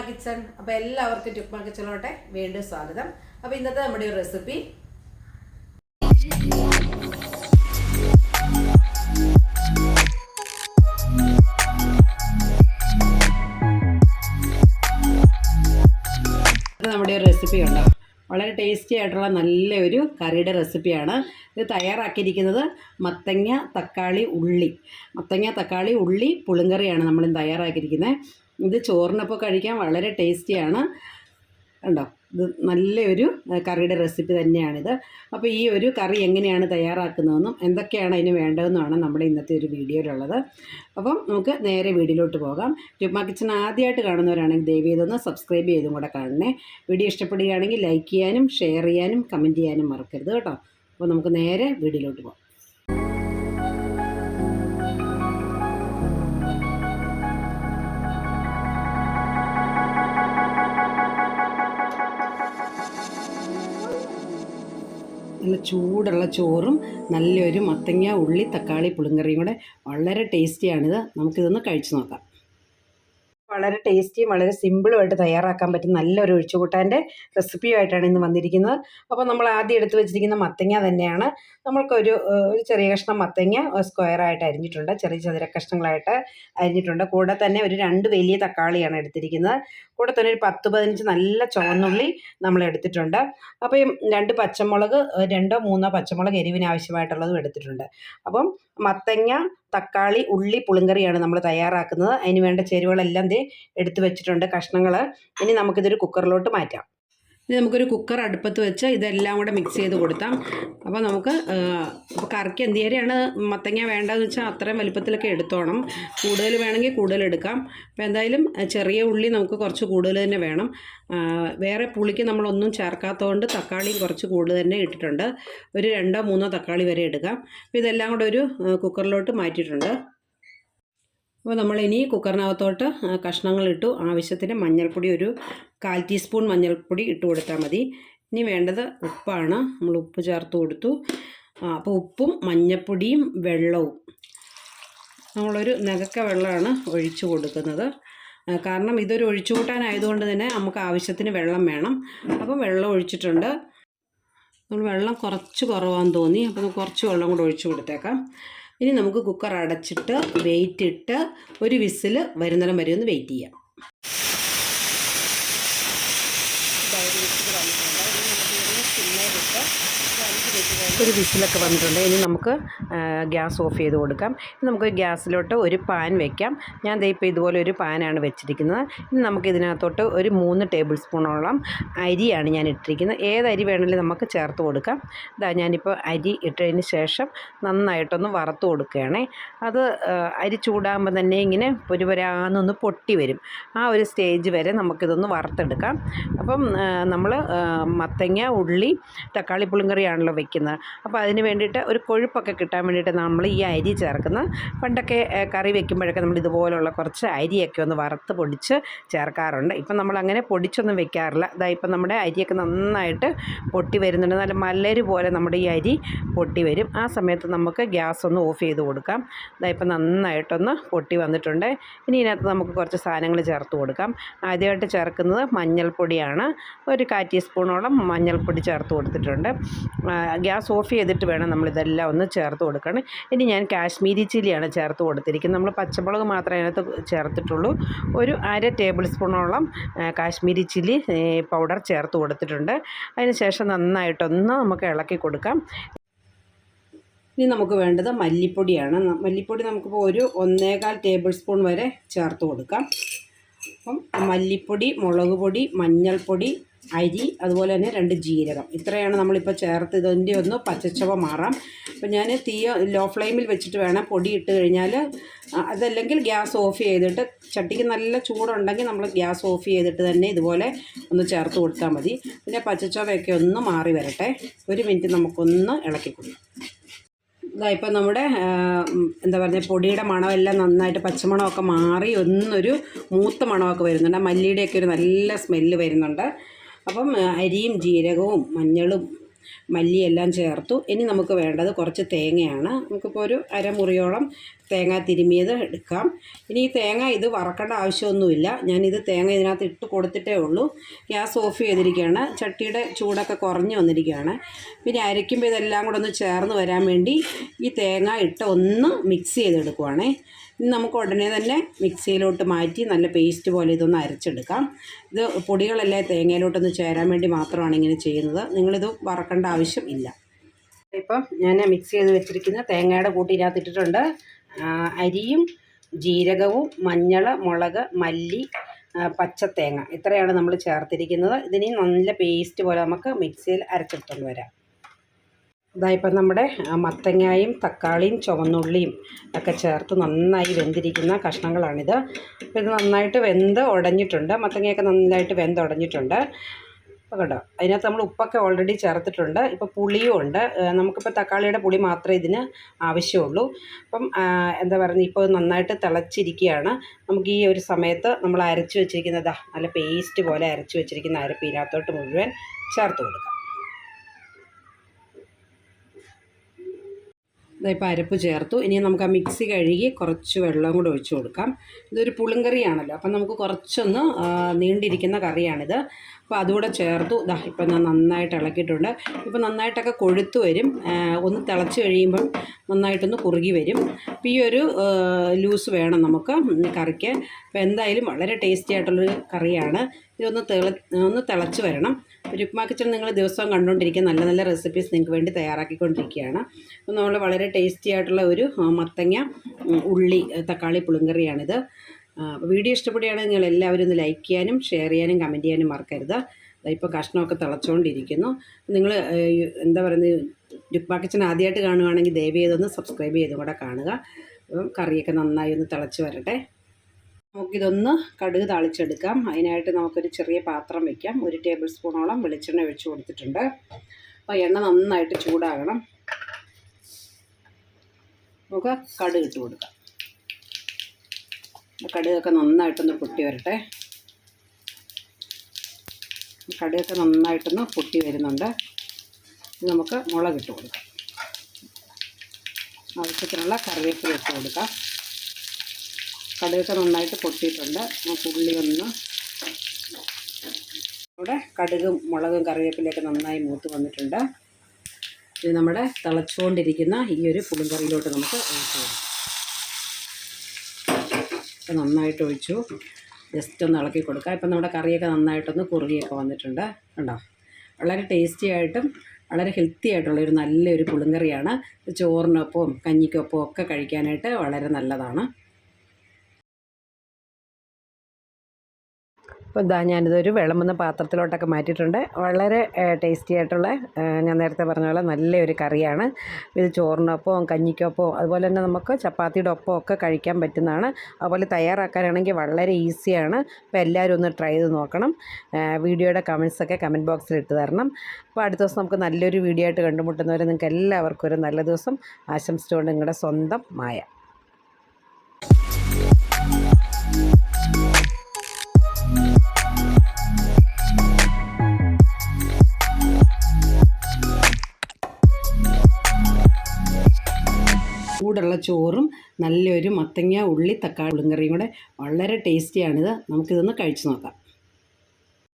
ടുക്മ kitchen അപ്പോൾ എല്ലാവർക്കും ടുക്മാ കിച്ചണിലോട്ടെ വീണ്ടും സ്വാഗതം. അപ്പോൾ ഇന്നത്തെ നമ്മുടെ ഒരു റെസിപ്പി നമ്മുടെ ഒരു റെസിപ്പി ഉണ്ടോ? വളരെ ടേസ്റ്റി ആയിട്ടുള്ള നല്ലൊരു കറിയുടെ റെസിപ്പിയാണ് ഇത് തയ്യാറാക്കിയിരിക്കുന്നത് മത്തങ്ങ തക്കാളി ഉള്ളി. മത്തങ്ങ തക്കാളി ഉള്ളി പുളിങ്കറിയാണ് നമ്മൾ തയ്യാറാക്കിയിരിക്കുന്നത്. ഇത് ചോറിനൊപ്പം കഴിക്കാൻ വളരെ ടേസ്റ്റിയാണ്. കണ്ടോ? ഇത് നല്ലൊരു കറിയുടെ റെസിപ്പി തന്നെയാണിത്. അപ്പോൾ ഈ ഒരു കറി എങ്ങനെയാണ് തയ്യാറാക്കുന്നതെന്നും എന്തൊക്കെയാണ് അതിന് വേണ്ടതെന്നുമാണ് നമ്മുടെ ഇന്നത്തെ ഒരു വീഡിയോയിലുള്ളത്. അപ്പം നമുക്ക് നേരെ വീഡിയോയിലോട്ട് പോകാം. രുക്മ കിച്ചൺ ആദ്യമായിട്ട് കാണുന്നവരാണെങ്കിൽ ദയവ് ചെയ്തൊന്ന് സബ്സ്ക്രൈബ് ചെയ്തും കൂടെ കാണണേ. വീഡിയോ ഇഷ്ടപ്പെടുകയാണെങ്കിൽ ലൈക്ക് ചെയ്യാനും ഷെയർ ചെയ്യാനും കമന്റ് ചെയ്യാനും മറക്കരുത് കേട്ടോ. അപ്പോൾ നമുക്ക് നേരെ വീഡിയോയിലോട്ട് പോകാം. നല്ല ചൂടുള്ള ചോറും നല്ലൊരു മത്തങ്ങ ഉള്ളി തക്കാളി പുളിങ്കറിയും കൂടെ. വളരെ ടേസ്റ്റിയാണിത്. നമുക്കിതൊന്ന് കഴിച്ചു നോക്കാം. വളരെ ടേസ്റ്റിയും വളരെ സിമ്പിളുമായിട്ട് തയ്യാറാക്കാൻ പറ്റും നല്ലൊരു ഒഴിച്ചുകൂട്ടാന്റെ റെസിപ്പിയുമായിട്ടാണ് ഇന്ന് വന്നിരിക്കുന്നത്. അപ്പോൾ നമ്മൾ ആദ്യം എടുത്ത് വെച്ചിരിക്കുന്ന മത്തങ്ങ തന്നെയാണ്. നമ്മൾക്കൊരു ഒരു ചെറിയ കഷ്ണം മത്തങ്ങ സ്ക്വയറായിട്ട് അരിഞ്ഞിട്ടുണ്ട്. ചെറിയ ചതുര കഷ്ണങ്ങളായിട്ട് അരിഞ്ഞിട്ടുണ്ട്. കൂടെ തന്നെ ഒരു രണ്ട് വലിയ തക്കാളിയാണ് എടുത്തിരിക്കുന്നത്. കൂടെ തന്നെ ഒരു പത്ത് പതിനഞ്ച് നല്ല ചുവന്നുള്ളി നമ്മൾ എടുത്തിട്ടുണ്ട്. അപ്പോൾ രണ്ട് പച്ചമുളക് രണ്ടോ മൂന്നോ പച്ചമുളക് എരിവിന് ആവശ്യമായിട്ടുള്ളതും എടുത്തിട്ടുണ്ട്. അപ്പം മത്തങ്ങ തക്കാളി ഉള്ളി പുളിങ്കറിയാണ് നമ്മൾ തയ്യാറാക്കുന്നത്. അതിന് വേണ്ട ചേരുവകളെല്ലാം ദേ എടുത്തു വെച്ചിട്ടുണ്ട് കഷ്ണങ്ങൾ ഇനി നമുക്കിതൊരു കുക്കറിലോട്ട് മാറ്റാം. ഇനി നമുക്കൊരു കുക്കർ അടുപ്പത്ത് വെച്ച് ഇതെല്ലാം കൂടെ മിക്സ് ചെയ്ത് കൊടുത്താം. അപ്പോൾ നമുക്ക് ഇപ്പോൾ കറിക്ക് എന്തിയേരെയാണ് മത്തങ്ങ വേണ്ടതെന്ന് വെച്ചാൽ അത്രയും വലുപ്പത്തിലൊക്കെ എടുത്തോണം. കൂടുതൽ വേണമെങ്കിൽ കൂടുതൽ എടുക്കാം. അപ്പോൾ എന്തായാലും ചെറിയ ഉള്ളി നമുക്ക് കുറച്ച് കൂടുതൽ തന്നെ വേണം. വേറെ പുളിക്ക് നമ്മളൊന്നും ചേർക്കാത്തതുകൊണ്ട് തക്കാളിയും കുറച്ച് കൂടുതൽ തന്നെ ഇട്ടിട്ടുണ്ട്. ഒരു രണ്ടോ മൂന്നോ തക്കാളി വരെ എടുക്കാം. അപ്പോൾ ഇതെല്ലാം കൂടെ ഒരു കുക്കറിലോട്ട് മാറ്റിയിട്ടുണ്ട്. അപ്പോൾ നമ്മൾ നമ്മളിനി കുക്കറിനകത്തോട്ട് കഷ്ണങ്ങളിട്ടു. ആവശ്യത്തിന് മഞ്ഞൾപ്പൊടി ഒരു കാൽ ടീസ്പൂൺ മഞ്ഞൾപ്പൊടി ഇട്ട് കൊടുത്താൽ മതി. ഇനി വേണ്ടത് ഉപ്പാണ്. നമ്മൾ ഉപ്പ് ചേർത്ത് കൊടുത്തു. അപ്പോൾ ഉപ്പും മഞ്ഞൾപ്പൊടിയും വെള്ളവും. നമ്മളൊരു നകക്ക വെള്ളമാണ് ഒഴിച്ചു കൊടുക്കുന്നത്. കാരണം ഇതൊരു ഒഴിച്ചു കൂട്ടാനായതുകൊണ്ട് തന്നെ നമുക്ക് ആവശ്യത്തിന് വെള്ളം വേണം. അപ്പോൾ വെള്ളം ഒഴിച്ചിട്ടുണ്ട്. നമ്മൾ വെള്ളം കുറച്ച് കുറവാന്ന് തോന്നി. അപ്പോൾ കുറച്ച് വെള്ളം കൂടെ ഒഴിച്ചു കൊടുത്തേക്കാം. ഇനി നമുക്ക് കുക്കർ അടച്ചിട്ട് വെയിറ്റ് ഇട്ട് ഒരു വിസിൽ വരുന്നിടം വരെ ഒന്ന് വെയിറ്റ് ചെയ്യാം. ഒരു വിസിലൊക്കെ വന്നിട്ടുണ്ട്. ഇനി നമുക്ക് ഗ്യാസ് ഓഫ് ചെയ്ത് കൊടുക്കാം. ഇനി നമുക്ക് ഗ്യാസിലോട്ട് ഒരു പാൻ വെക്കാം. ഞാൻ ഇപ്പോൾ ഇതുപോലെ ഒരു പാനാണ് വെച്ചിരിക്കുന്നത്. ഇനി നമുക്ക് ഇതിനകത്തോട്ട് ഒരു മൂന്ന് ടേബിൾ സ്പൂണോളം അരിയാണ് ഞാൻ ഇട്ടിരിക്കുന്നത്. ഏത് അരി വേണമെങ്കിലും നമുക്ക് ചേർത്ത് കൊടുക്കാം. ഇതാ ഞാനിപ്പോൾ അരി ഇട്ടതിന് ശേഷം നന്നായിട്ടൊന്ന് വറുത്ത് കൊടുക്കുകയാണേ. അത് അരി ചൂടാകുമ്പോൾ തന്നെ ഇങ്ങനെ പൊരുപരാന്നൊന്ന് പൊട്ടി വരും. ആ ഒരു സ്റ്റേജ് വരെ നമുക്കിതൊന്ന് വറുത്തെടുക്കാം. അപ്പം നമ്മൾ മത്തങ്ങ ഉള്ളി തക്കാളി പുളിങ്കറിയാണല്ലോ വെക്കുന്നത്. അപ്പോൾ അതിന് വേണ്ടിയിട്ട് ഒരു കൊഴുപ്പൊക്കെ കിട്ടാൻ വേണ്ടിയിട്ട് നമ്മൾ ഈ അരി ചേർക്കുന്നത് പണ്ടൊക്കെ കറി വെക്കുമ്പോഴൊക്കെ നമ്മൾ ഇതുപോലുള്ള കുറച്ച് അരിയൊക്കെ ഒന്ന് വറുത്ത് പൊടിച്ച് ചേർക്കാറുണ്ട്. ഇപ്പം നമ്മൾ അങ്ങനെ പൊടിച്ചൊന്നും വെക്കാറില്ല. അതായത് ഇപ്പം നമ്മുടെ അരിയൊക്കെ നന്നായിട്ട് പൊട്ടി വരുന്നുണ്ട്. നല്ല മല്ലരി പോലെ നമ്മുടെ ഈ അരി പൊട്ടി വരും. ആ സമയത്ത് നമുക്ക് ഗ്യാസ് ഒന്ന് ഓഫ് ചെയ്ത് കൊടുക്കാം. അതായത് ഇപ്പം നന്നായിട്ടൊന്ന് പൊട്ടി വന്നിട്ടുണ്ട്. ഇനി ഇതിനകത്ത് നമുക്ക് കുറച്ച് സാധനങ്ങൾ ചേർത്ത് കൊടുക്കാം. ആദ്യമായിട്ട് ചേർക്കുന്നത് മഞ്ഞൾപ്പൊടിയാണ്. ഒരു കാ ടീസ്പൂണോളം മഞ്ഞൾപ്പൊടി ചേർത്ത് കൊടുത്തിട്ടുണ്ട്. ആ, ഗ്യാസ് ഓഫ് ചെയ്തിട്ട് വേണം നമ്മളിതെല്ലാം ഒന്ന് ചേർത്ത് കൊടുക്കണം ഇനി ഞാൻ കാശ്മീരി ചില്ലിയാണ് ചേർത്ത് കൊടുത്തിരിക്കുന്നത്. നമ്മൾ പച്ചമുളക് മാത്രമേ അതിനകത്ത് ചേർത്തിട്ടുള്ളൂ. ഒരു അര ടേബിൾ സ്പൂണോളം കാശ്മീരി ചില്ലി പൗഡർ ചേർത്ത് കൊടുത്തിട്ടുണ്ട്. അതിന് ശേഷം നന്നായിട്ടൊന്ന് നമുക്ക് ഇളക്കി കൊടുക്കാം. ഇനി നമുക്ക് വേണ്ടത് മല്ലിപ്പൊടിയാണ്. മല്ലിപ്പൊടി നമുക്കിപ്പോൾ ഒരു ഒന്നേകാൽ ടേബിൾ സ്പൂൺ വരെ ചേർത്ത് കൊടുക്കാം. അപ്പം മല്ലിപ്പൊടി മുളക് പൊടി മഞ്ഞൾപ്പൊടി അരി അതുപോലെ തന്നെ രണ്ട് ജീരകം. ഇത്രയാണ് നമ്മളിപ്പോൾ ചേർത്ത് ഇതിന്റെ ഒന്ന് പച്ചച്ചവ മാറാം. അപ്പം ഞാൻ തീ ലോ ഫ്ലെയിമിൽ വെച്ചിട്ട് വേണം പൊടി ഇട്ട് കഴിഞ്ഞാൽ അതല്ലെങ്കിൽ ഗ്യാസ് ഓഫ് ചെയ്തിട്ട് ചട്ടിക്ക് നല്ല ചൂടുണ്ടെങ്കിൽ നമ്മൾ ഗ്യാസ് ഓഫ് ചെയ്തിട്ട് തന്നെ ഇതുപോലെ ഒന്ന് ചേർത്ത് കൊടുത്താൽ മതി. പിന്നെ പച്ചച്ചവയൊക്കെ ഒന്ന് മാറി വരട്ടെ. ഒരു മിനിറ്റ് നമുക്കൊന്ന് ഇളക്കി കൊടുക്കാം ഇതാ ഇപ്പം നമ്മുടെ എന്താ പറയുക പൊടിയുടെ മണമെല്ലാം നന്നായിട്ട് പച്ചമണമൊക്കെ മാറി ഒന്നൊരു മൂത്ത മണമൊക്കെ വരുന്നുണ്ട്. മല്ലിയുടെയൊക്കെ ഒരു നല്ല സ്മെല്ല് വരുന്നുണ്ട്. അപ്പം അരിയും ജീരകവും മഞ്ഞളും മല്ലിയെല്ലാം ചേർത്തു. ഇനി നമുക്ക് വേണ്ടത് കുറച്ച് തേങ്ങയാണ്. നമുക്കിപ്പോൾ ഒരു അരമുറിയോളം തേങ്ങ തിരുമിയത് എടുക്കാം. ഇനി ഈ തേങ്ങ ഇത് വറക്കേണ്ട ആവശ്യമൊന്നുമില്ല. ഞാനിത് തേങ്ങ ഇതിനകത്ത് ഇട്ട് കൊടുത്തിട്ടേ ഉള്ളൂ. ഗ്യാസ് ഓഫ് ചെയ്തിരിക്കുകയാണ്. ചട്ടിയുടെ ചൂടൊക്കെ കുറഞ്ഞു വന്നിരിക്കുകയാണ്. പിന്നെ അരയ്ക്കുമ്പോൾ ഇതെല്ലാം കൂടെ ഒന്ന് ചേർന്ന് വരാൻ വേണ്ടി ഈ തേങ്ങ ഇട്ട് ഒന്ന് മിക്സ് ചെയ്തെടുക്കുവാണേ. ഇനി നമുക്ക് ഉടനെ തന്നെ മിക്സിയിലോട്ട് മാറ്റി നല്ല പേസ്റ്റ് പോലെ ഇതൊന്ന് അരച്ചെടുക്കാം. ഇത് പൊടികളെല്ലാം തേങ്ങയിലോട്ടൊന്ന് ചേരാൻ വേണ്ടി മാത്രമാണ് ഇങ്ങനെ ചെയ്യുന്നത്. നിങ്ങളിത് വറക്കേണ്ട ആവശ്യം ഇല്ല. ഇപ്പം ഞാൻ മിക്സ് ചെയ്ത് വെച്ചിരിക്കുന്ന തേങ്ങയുടെ കൂട്ടി ഇതിനകത്ത് ഇട്ടിട്ടുണ്ട്. അരിയും ജീരകവും മഞ്ഞൾ മുളക് മല്ലി പച്ച പച്ചത്തേങ്ങ ഇത്രയാണ് നമ്മൾ ചേർത്തിരിക്കുന്നത്. ഇതിനി നല്ല പേസ്റ്റ് പോലെ നമുക്ക് മിക്സിയിൽ അരച്ചെടുത്തുകൊണ്ട് വരാം. ഇതായിപ്പം നമ്മുടെ മത്തങ്ങായും തക്കാളിയും ചുവന്നുള്ളിയും ഒക്കെ ചേർത്ത് നന്നായി വെന്തിരിക്കുന്ന കഷ്ണങ്ങളാണിത്. അപ്പോൾ ഇത് നന്നായിട്ട് വെന്ത് ഉടഞ്ഞിട്ടുണ്ട്. മത്തങ്ങയൊക്കെ നന്നായിട്ട് വെന്ത് ഉടഞ്ഞിട്ടുണ്ട്. കേട്ടോ അതിനകത്ത് നമ്മൾ ഉപ്പൊക്കെ ഓൾറെഡി ചേർത്തിട്ടുണ്ട്. ഇപ്പോൾ പുളിയും ഉണ്ട്. നമുക്കിപ്പോൾ തക്കാളിയുടെ പുളി മാത്രമേ ഇതിന് ആവശ്യമുള്ളൂ. അപ്പം എന്താ പറയുക ഇപ്പോൾ നന്നായിട്ട് തിളച്ചിരിക്കുകയാണ്. നമുക്ക് ഈ ഒരു സമയത്ത് നമ്മൾ അരച്ച് വെച്ചിരിക്കുന്നതാ നല്ല പേസ്റ്റ് പോലെ അരച്ച് വെച്ചിരിക്കുന്ന അരപ്പ് ഇതിനകത്തോട്ട് മുഴുവൻ ചേർത്ത് കൊടുക്കാം. ഇപ്പോൾ അരപ്പ് ചേർത്തു. ഇനി നമുക്ക് ആ മിക്സി കഴുകി കുറച്ച് വെള്ളം കൂടെ ഒഴിച്ചു കൊടുക്കാം. ഇതൊരു പുളിങ്കറിയാണല്ലോ. അപ്പം നമുക്ക് കുറച്ചൊന്ന് നീണ്ടിരിക്കുന്ന കറിയാണിത്. അപ്പോൾ അതുകൂടെ ചേർത്തു. ഇതാ ഇപ്പം ഞാൻ നന്നായിട്ട് ഇളക്കിയിട്ടുണ്ട്. ഇപ്പം നന്നായിട്ടൊക്കെ കൊഴുത്ത് വരും. ഒന്ന് തിളച്ച് കഴിയുമ്പം നന്നായിട്ടൊന്ന് കുറുകി വരും. അപ്പോൾ ഈ ഒരു ലൂസ് വേണം നമുക്ക് കറിക്ക്. അപ്പോൾ എന്തായാലും വളരെ ടേസ്റ്റി ആയിട്ടുള്ളൊരു കറിയാണ്. ഇതൊന്ന് തിള ഒന്ന് തിളച്ച് വരണം. രുക്മാ കിച്ചൺ നിങ്ങൾ ദിവസവും കണ്ടുകൊണ്ടിരിക്കുക. നല്ല നല്ല റെസിപ്പീസ് നിങ്ങൾക്ക് വേണ്ടി തയ്യാറാക്കിക്കൊണ്ടിരിക്കുകയാണ്. അപ്പോൾ നമ്മൾ വളരെ ടേസ്റ്റി ആയിട്ടുള്ള ഒരു മത്തങ്ങ ഉള്ളി തക്കാളി പുളിങ്കറിയാണിത്. വീഡിയോ ഇഷ്ടപ്പെടുകയാണെങ്കിൽ നിങ്ങൾ എല്ലാവരും ഒന്ന് ലൈക്ക് ചെയ്യാനും ഷെയർ ചെയ്യാനും കമന്റ് ചെയ്യാനും മറക്കരുത്. ഇപ്പോൾ കഷ്ണമൊക്കെ തിളച്ചുകൊണ്ടിരിക്കുന്നു നിങ്ങൾ എന്താ പറയുന്നത് രുക്മാ കിച്ചൺ ആദ്യമായിട്ട് കാണുകയാണെങ്കിൽ ദയവ് ചെയ്തൊന്ന് സബ്സ്ക്രൈബ് ചെയ്തും കൂടെ കാണുക. കറിയൊക്കെ നന്നായി ഒന്ന് തിളച്ച് വരട്ടെ. നമുക്കിതൊന്ന് കടുക് താളിച്ചെടുക്കാം. അതിനായിട്ട് നമുക്കൊരു ചെറിയ പാത്രം വയ്ക്കാം ഒരു ടേബിൾ സ്പൂണോളം വെളിച്ചെണ്ണ ഒഴിച്ചു കൊടുത്തിട്ടുണ്ട്. അപ്പോൾ എണ്ണ നന്നായിട്ട് ചൂടാകണം. നമുക്ക് കടുക് ഇട്ട് കൊടുക്കാം. കടുകൊക്കെ നന്നായിട്ടൊന്ന് പൊട്ടി വരട്ടെ. കടുകൊക്കെ നന്നായിട്ടൊന്ന് പൊട്ടി വരുന്നുണ്ട്. ഇത് നമുക്ക് മുളകിട്ട് കൊടുക്കാം. ആവശ്യത്തിനുള്ള കറിവേപ്പില ഇട്ട് കൊടുക്കാം. കടുകൊക്കെ നന്നായിട്ട് പൊട്ടിയിട്ടുണ്ട്. നമുക്ക് ഉള്ളി ഒന്ന് നമ്മുടെ കടുകും മുളകും കറിവേപ്പിലൊക്കെ നന്നായി മൂത്ത് വന്നിട്ടുണ്ട്. ഇത് നമ്മുടെ തിളച്ചുകൊണ്ടിരിക്കുന്ന ഈ ഒരു പുളിങ്കറിയിലോട്ട് നമുക്ക് ഒഴിച്ചു കൊടുക്കാം. അപ്പോൾ നന്നായിട്ട് ഒഴിച്ചു. ജസ്റ്റ് ഒന്ന് ഇളക്കി കൊടുക്കുക ഇപ്പം നമ്മുടെ കറിയൊക്കെ നന്നായിട്ടൊന്ന് കുറുകിയൊക്കെ വന്നിട്ടുണ്ട്. കണ്ടോ? വളരെ ടേസ്റ്റി ആയിട്ടും വളരെ ഹെൽത്തി ആയിട്ടുള്ള ഒരു നല്ലൊരു പുളിങ്കറിയാണ്. ചോറിനൊപ്പം കഞ്ഞിക്കൊപ്പവും ഒക്കെ കഴിക്കാനായിട്ട് വളരെ നല്ലതാണ്. അപ്പോൾ ഇതാ ഞാനിതൊരു വിളമ്പുന്ന പാത്രത്തിലോട്ടൊക്കെ മാറ്റിയിട്ടുണ്ട്. വളരെ ടേസ്റ്റി ആയിട്ടുള്ള ഞാൻ നേരത്തെ പറഞ്ഞ പോലെ നല്ലൊരു കറിയാണ്. ഇത് ചോറിനൊപ്പം കഞ്ഞിക്കൊപ്പം അതുപോലെ തന്നെ നമുക്ക് ചപ്പാത്തിയുടെ ഒപ്പം ഒക്കെ കഴിക്കാൻ പറ്റുന്നതാണ്. അതുപോലെ തയ്യാറാക്കാനാണെങ്കിൽ വളരെ ഈസിയാണ്. അപ്പോൾ എല്ലാവരും ഒന്ന് ട്രൈ ചെയ്ത് നോക്കണം. വീഡിയോയുടെ കമൻസൊക്കെ കമന്റ് ബോക്സിൽ ഇട്ട് തരണം. അപ്പോൾ അടുത്ത ദിവസം നമുക്ക് നല്ലൊരു വീഡിയോ ആയിട്ട് കണ്ടുമുട്ടുന്നവരെ നിങ്ങൾക്ക് എല്ലാവർക്കും ഒരു നല്ല ദിവസം. ആശംസിച്ചുകൊണ്ട് നിങ്ങളുടെ സ്വന്തം മായ. ചൂടുള്ള ചോറും നല്ലൊരു മത്തങ്ങ ഉള്ളി തക്കാളി ഉളുങ്കറിയും കൂടെ. വളരെ ടേസ്റ്റിയാണിത്. നമുക്കിതൊന്ന് കഴിച്ചു നോക്കാം.